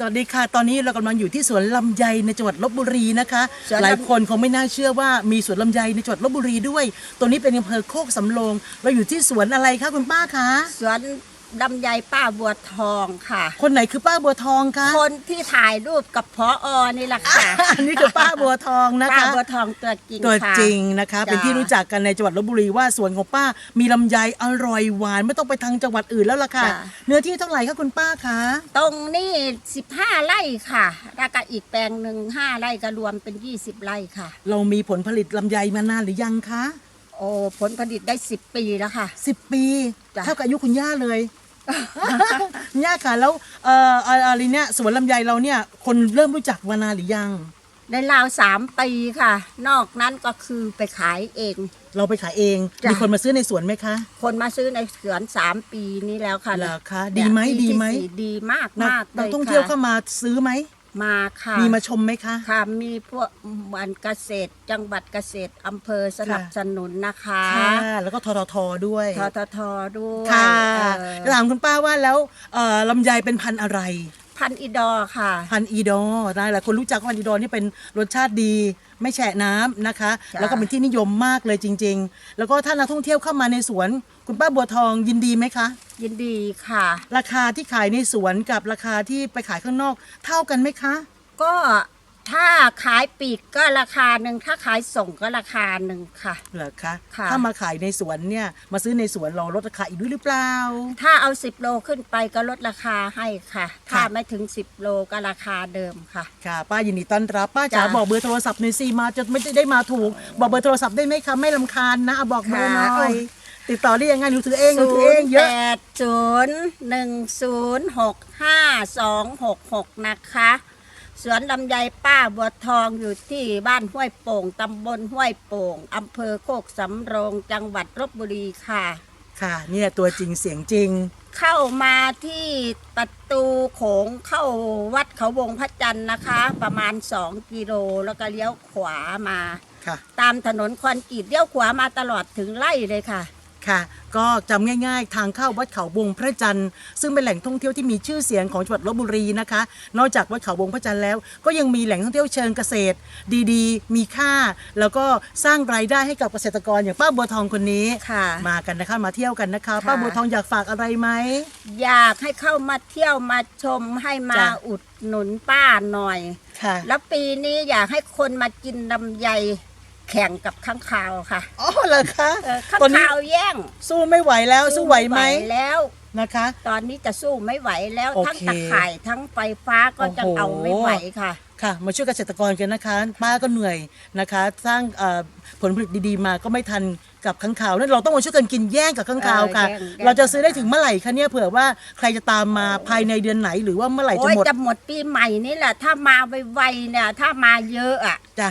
สวัสดีค่ะ ตอนนี้เรากำลังอยู่ที่สวนลำไยในจังหวัดลบบุรีนะคะสวนลำหลายคนคงไม่น่าเชื่อว่ามีสวนลำไยในจังหวัดลบบุรีด้วย ตัวนี้เป็นอำเภอโคกสำโรง เราอยู่ที่สวนอะไรคะคุณป้าคะ สวน ลำไยป้าบัวทองค่ะ คนไหนคือป้าบัวทองคะคนที่ถ่ายรูปกับพออนี่แหละค่ะ อันนี้คือป้าบัวทองนะป้าคะบัวทองตัวจริงตัวค่ะจริงนะคะจ้ะเป็นที่รู้จักกันในจังหวัดลบบุรีว่าสวนของป้ามีลำไยอร่อยหวานไม่ต้องไปทางจังหวัดอื่นแล้วล่ะค่ะ เนื้อที่เท่าไหร่คะคุณป้าคะ ตรงนี้15ไร่ค่ะ แล้วก็อีกแปลงหนึ่ง5ไร่ก็รวมเป็น 20 ไร่ค่ะ เรามีผลผลิตลำไยมานานหรือยังคะ โอ้ผลผลิตได้10ปีแล้วค่ะ สิบปีจ้ะ เท่ากับอายุคุณย่าเลย คุณย่าค่ะแล้วเอ่ออะอะไรเนี่ยสวนลำไยเราเนี่ยคนเริ่มรู้จักมานานหรือยังได้ราว3ปีค่ะ นอกนั้นก็คือไปขายเอง เราไปขายเอง จ้ะ มีคนมาซื้อในสวนไหมคะ คนมาซื้อในสวน3ปีนี้แล้วค่ะเหรอคะดีไหมเนี่ยดีไหมที่สี่ดีมากนักมากเลนักยท่องเที่ยวเข้าค่ะมาซื้อไหม มาค่ะ มีมาชมไหมคะ ค่ะมีพวกวันเกษตร จังหวัดเกษตรอำเภอสนับสนุนนะคะค่ะแล้วก็ทททด้วยทททด้วยค่ะเอ่อถามคุณป้าว่าแล้วเอ่อลำไยเป็นพันธุ์อะไร พันอีดอร์ค่ะ พันธุ์อีดอร์นะหลายคนรู้จักว่าพันธุ์อีดอร์นี่เป็นรสชาติดี ไม่แฉะน้ำนะคะ จ้ะ แล้วก็เป็นที่นิยมมากเลยจริง ๆ แล้วก็ถ้านักท่องเที่ยวเข้ามาในสวน คุณป้าบัวทองยินดีไหมคะ ยินดีค่ะ ราคาที่ขายในสวนกับราคาที่ไปขายข้างนอก เท่ากันไหมคะ ก็ ถ้าขายปลีกก็ราคาหนึ่งถ้าขายส่งก็ราคาหนึ่งค่ะ เหรอคะค่ะ ถ้ามาขายในสวนเนี่ยมาซื้อในสวนเราลดราคาอีกด้วยหรือเปล่า ถ้าเอา 10 โลขึ้นไปก็ลดราคาให้ค่ะ ถ้าค่ะไม่ถึง 10 โลก็ราคาเดิมค่ะ ค่ะ ป้ายินดีต้อนรับป้าจ๋าจ้ะ บอกเบอร์โทรศัพท์หน่อยสิมาจะไม่ได้มาถูก บอกเบอร์โทรศัพท์ได้ไหมคะไม่ลำคาญนะเอาบอกเบอร์หน่ค่ะอยติดต่อได้ยังไงหนูถือเองหนูถือเองเยอะแปดศูนย์หนึ่งศูนย์หกห้าสองหกหกนะคะ สวนลำไยป้าบัวทองอยู่ที่บ้านห้วยโป่งตำบลห้วยโป่งอำเภอโคกสำโรง จังหวัดลบบุรีค่ะ ค่ะเนี่ยตัวจริงเสียงจริง เข้ามาที่ประตูโขงเข้าวัดเขาวงพระจันทร์นะคะ ประมาณ 2 กิโลแล้วก็เลี้ยวขวามา ค่ะ ตามถนนคอนกรีตเลี้ยวขวามาตลอดถึงไล่เลยค่ะ ค่ะ ก็จำง่าย ๆ ทางเข้าวัดเขาวงพระจันทร์ซึ่งเป็นแหล่งท่องเที่ยวที่มีชื่อเสียงของจังหวัดลบบุรีนะคะ นอกจากวัดเขาวงพระจันทร์แล้ว ก็ยังมีแหล่งท่องเที่ยวเชิงเกษตร ดีๆ มีค่า แล้วก็สร้างรายได้ให้กับเกษตรกรอย่างป้าบัวทองคนนี้ค่ะมากันนะคะมาเที่ยวกันนะคะค่ะป้าบัวทองอยากฝากอะไรไหมอยากให้เข้ามาเที่ยวมาชมให้มาจ้ะอุดหนุนป้าหน่อยค่ะแล้วปีนี้อยากให้คนมากินลำไย แข่งกับข้างคาวค่ะอ๋อเหรอคะเออข้างตอนนี้คาวแย่งสู้ไม่ไหวแล้วสู้ไหวไหมแล้ว นะคะ ตอนนี้จะสู้ไม่ไหวแล้วโอเคทั้งตะข่ายทั้งไฟฟ้าก็จะโอ้โห เอาไม่ไหวค่ะ ค่ะ มาช่วยเกษตรกรกันนะคะ ป้าก็เหนื่อยนะคะ สร้างเอ่อผลผลิตดีๆมาก็ไม่ทันกับข้างข่าวนั่นเราต้องมาช่วยกันกินแย่งกับข้างข่าวค่ะ เออแย่งแย่งเราจะซื้อได้ถึงเมื่อไหร่คะเนี่ยเผื่อว่าใครจะตามมาภายในเดือนไหนหรือว่าเมื่อไหร่จะโอ้ยหมดจะหมดปีใหม่นี่แหละ ถ้ามาไวๆเนี่ยถ้ามาเยอะอะ จ้ะ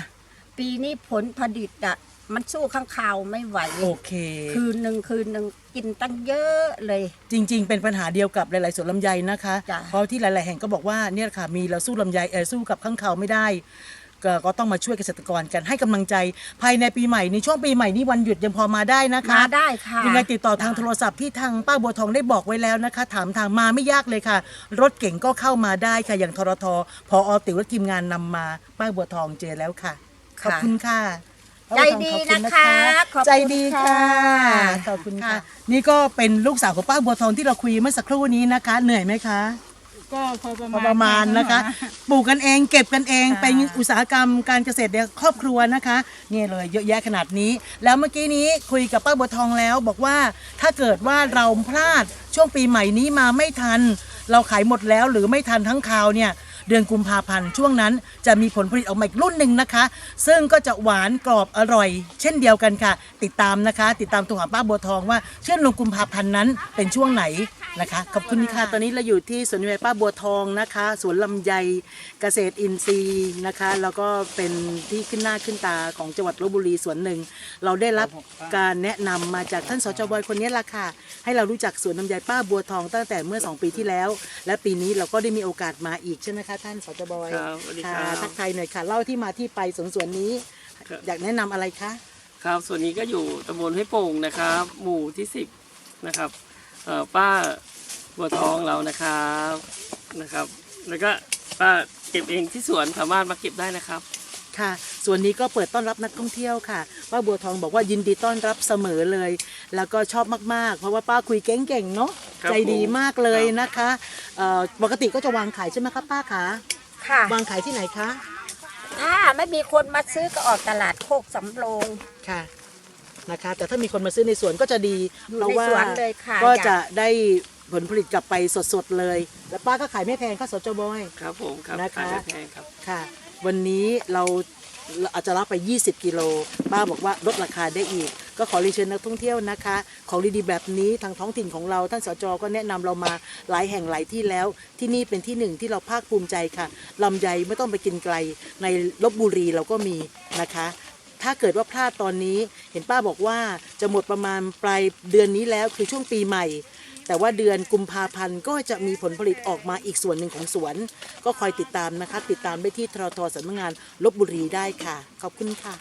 ปีนี้ผลผลิตอะมันสู้ข้างคาวไม่ไหว โอเค คืนหนึ่งคืนหนึ่งกินตั้งเยอะเลย จริง ๆ เป็นปัญหาเดียวกับหลาย ๆสวนลำไยนะคะ จ้ะ เพราะที่หลาย ๆ แห่งก็บอกว่าเนี่ยค่ะมีเราสู้ลำไยเออสู้กับข้างข่าวไม่ได้ก็ก็ต้องมาช่วยเกษตรกรกันให้กำลังใจ ภายในปีใหม่ในช่วงปีใหม่นี้วันหยุดยังพอมาได้นะคะ มาได้ค่ะ ยังไงติดต่อทางโทรศัพท์ที่ทางป้าบัวทองได้บอกไว้แล้วนะคะ ถามทางมาไม่ยากเลยค่ะ รถเก่งก็เข้ามาได้ค่ะอย่างทรทพอติ๋วและทีมงานนำมาป้าบัวทองเจอแล้วค่ะ ขอบคุณค่ะใจดีนะคะขอบคุณใจดีค่ะค่ะขอบคุณค่ะ ค่ะ นี่ก็เป็นลูกสาวของป้าบัวทองที่เราคุยเมื่อสักครู่นี้นะคะ เหนื่อยไหมคะ ก็พอประพมาอณประมาณนะคะปลูกกันเองเก็บกันเองค่ะเป็นอุตสาหกรรมการเกษตรในครอบครัวนะคะนี่เลยเยอะแยะขนาดนี้ แล้วเมื่อกี้นี้คุยกับป้าบัวทองแล้ว บอกว่าถ้าเกิดว่าเราพลาดช่วงปีใหม่นี้มาไม่ทัน เราขายหมดแล้วหรือไม่ทันทั้งคราวเนี่ย เดือนกุมภาพันธ์ช่วงนั้นจะมีผลผลิตออกมาอีกรุ่นหนึ่งนะคะ ซึ่งก็จะหวานกรอบอร่อย เช่นเดียวกันค่ะ ติดตามนะคะ ติดตามตัวหาป้าบัวทองว่าเชื่อลงกุมภาพันธ์นั้นเป็นช่วงไหนนะคะขอบคุณค่ะตอนนี้เราอยู่ที่สวนลำไยป้าบัวทองนะคะสวนลำไยเกษตรอินทรีย์นะคะ แล้วก็เป็นที่ขึ้นหน้าขึ้นตาของจังหวัดลบบุรีสวนหนึ่ง เราได้รับการแนะนำมาจากท่านสจบอยคนนี้ละค่ะ ให้เรารู้จักสวนลำไยป้าบัวทองตั้งแต่เมื่อ 2 ปีที่แล้ว และปีนี้เราก็ได้มีโอกาสมาอีกใช่ไหมคะท่านสจบอยครับสวัสดีค่ะครับ ทักทายหน่อยค่ะ เล่าที่มาที่ไปสวนสวนนี้ ครับ อยากแนะนำอะไรคะครับส่วนนี้ก็อยู่ตำบลห้วยโป่งนะครับ หมู่ที่สิบนะครับเอ่อป้าบัวทองเรานะครับนะครับ แล้วก็ป้าเก็บเองที่สวนสามารถมาเก็บได้นะครับ ค่ะ ส่วนนี้ก็เปิดต้อนรับนักท่องเที่ยวค่ะ ป้าบัวทองบอกว่ายินดีต้อนรับเสมอเลย แล้วก็ชอบมากๆ เพราะว่าป้าคุยเก่งๆเนาะครับใจดีมากเลยผมนะคะเอ่อปกติก็จะวางขายใช่ไหมคะป้าคะค่ะวางขายที่ไหนคะถ้าไม่มีคนมาซื้อก็ออกตลาดโคกสำโรงค่ะนะคะ แต่ถ้ามีคนมาซื้อในสวนก็จะดีอยู่เพราะว่าในสวนเลยค่ะก็อยากจะได้ผลผลิตกลับไปสดๆเลย แล้วป้าก็ขายไม่แพงค่ะสจบอย ครับผมครับนะคะ ขายไม่แพงครับ ค่ะ วันนี้เราอาจจะรับไป 20 กิโลป้าบอกว่าลดราคาได้อีก ก็ขอเรียนเชิญนักท่องเที่ยวนะคะ ของดีๆแบบนี้ทางท้องถิ่นของเราท่านสจก็แนะนำเรามาหลายแห่งหลายที่แล้ว ที่นี่เป็นที่หนึ่งที่เราภาคภูมิใจค่ะลำไยไม่ต้องไปกินไกลในลบบุรีเราก็มีนะคะถ้าเกิดว่าพลาดตอนนี้ เห็นป้าบอกว่าจะหมดประมาณปลายเดือนนี้แล้วคือช่วงปีใหม่ แต่ว่าเดือนกุมภาพันธ์ก็จะมีผลผลิตออกมาอีกส่วนหนึ่งของสวน ก็คอยติดตามนะคะ ติดตามได้ที่ทรทสำนักงานลบบุรีได้ค่ะ ขอบคุณค่ะ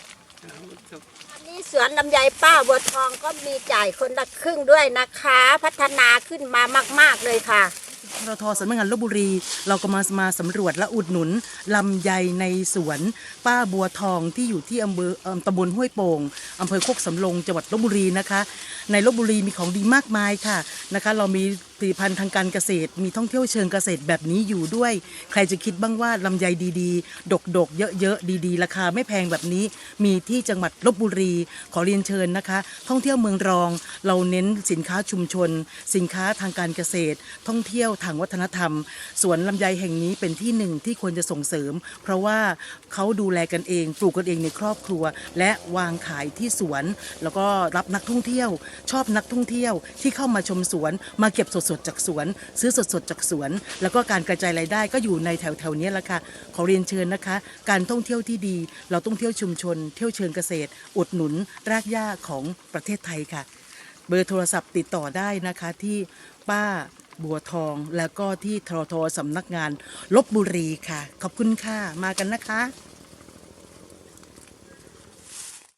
อันนี้สวนลำไยป้าบัวทองก็มีจ่ายคนละครึ่งด้วยนะคะ พัฒนาขึ้นมามาก ๆเลยค่ะ รทสำนักงานลบบุรี เราก็มามาสำรวจและอุดหนุนลำไยในสวน ป้าบัวทองที่อยู่ที่อำเภอตำบลห้วยโป่งอำเภอโคกสำโรงจังหวัดลบบุรีนะคะ ในลบบุรีมีของดีมากมายค่ะนะคะ เรามีผลิตภัณฑ์ทางการเกษตร มีท่องเที่ยวเชิงเกษตรแบบนี้อยู่ด้วย ใครจะคิดบ้างว่าลำไยดีๆ ดกๆ เยอะๆ ดีๆ ราคาไม่แพงแบบนี้ มีที่จังหวัดลบบุรี ขอเรียนเชิญนะคะ ท่องเที่ยวเมืองรอง เราเน้นสินค้าชุมชน สินค้าทางการเกษตร ท่องเที่ยวทางวัฒนธรรม สวนลำไยแห่งนี้เป็นที่หนึ่งที่ควรจะส่งเสริม เพราะว่าเขาดูแลกันเอง ปลูกกันเองในครอบครัว และวางขายที่สวน แล้วก็รับนักท่องเที่ยว ชอบนักท่องเที่ยวที่เข้ามาชมสวน มาเก็บสดๆจากสวน ซื้อสดๆจากสวน แล้วก็การกระจายรายได้ก็อยู่ในแถวๆนี้แหละค่ะขอเรียนเชิญนะคะ การท่องเที่ยวที่ดี เราต้องเที่ยวชุมชน เที่ยวเชิงเกษตร อุดหนุน รากหญ้าของประเทศไทยค่ะ เบอร์โทรศัพท์ติดต่อได้นะคะที่ป้า บัวทอง แล้วก็ที่ทรทสำนักงานลบบุรีค่ะ ขอบคุณค่ะ มากันนะคะ